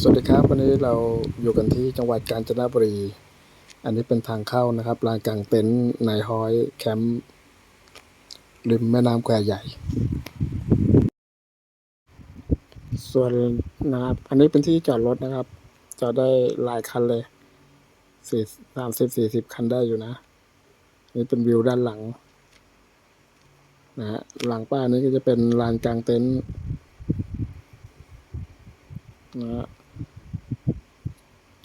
สวัสดีครับ วันนี้เราอยู่กันที่จังหวัดกาญจนบุรี อันนี้เป็นทางเข้านะครับลานกลางเต็นท์นายฮอยแคมป์ริมแม่น้ำแควใหญ่ ส่วนนะครับ อันนี้เป็นที่จอดรถนะครับ จอดได้หลายคันเลยสี่สามสิบสี่สิบคันได้อยู่นะ นี่เป็นวิวด้านหลังนะฮะหลังป้ายนี้ก็จะเป็นลานกลางเต็นท์ นะฮะ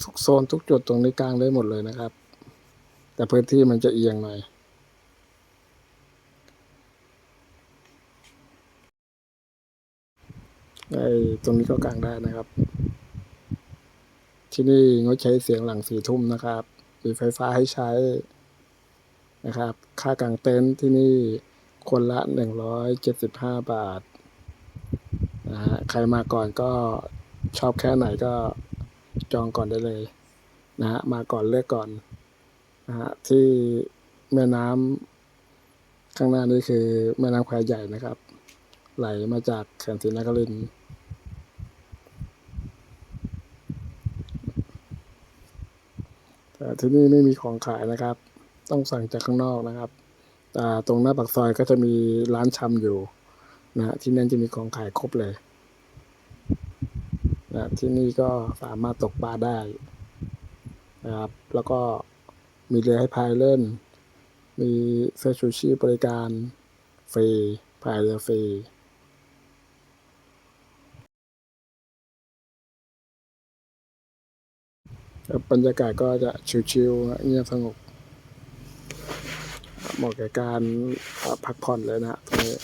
ทุกโซนทุกจุดตรงนี้กลางได้หมดเลยนะครับ แต่พื้นที่มันจะเอียงหน่อยไอ้ตรงนี้ก็กลางได้นะครับ ที่นี่งดใช้เสียงหลังสี่ทุ่มนะครับมีไฟฟ้าให้ใช้นะครับ ค่ากางเต็นท์ที่นี่คนละหนึ่งร้อยเจ็ดสิบห้าบาทนะฮะใครมาก่อนก็ ชอบแค่ไหนก็จองก่อนได้เลยนะฮะมาก่อนเลือกก่อนนะฮะที่แม่น้ำข้างหน้านี้คือแม่น้ำแควใหญ่นะครับ ไหลมาจากเขื่อนศรีนครินทร์แต่ที่นี่ไม่มีของขายนะครับ ต้องสั่งจากข้างนอกนะครับแต่ตรงหน้าปากซอยก็จะมีร้านชำอยู่นะฮะที่นั่นจะมีของขายครบเลย นะที่นี่ก็สามารถตกปลาได้นะครับ แล้วก็มีเรือให้พายเล่น มีเสื้อชูชีพบริการฟรีพายเรือฟรีบรรยากาศก็จะชิวๆเงียบสงบเหมาะแก่การพักผ่อนเลยนะฮะตรงนี้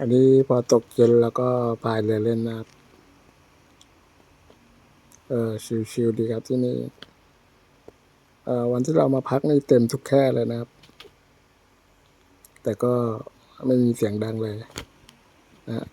อันนี้พอตกเย็นแล้วก็พายเรือเล่นนะครับ เออชิวๆดีครับที่นี่ เออวันที่เรามาพักนี่เต็มทุกแค่เลยนะครับ แต่ก็ไม่มีเสียงดังเลยนะ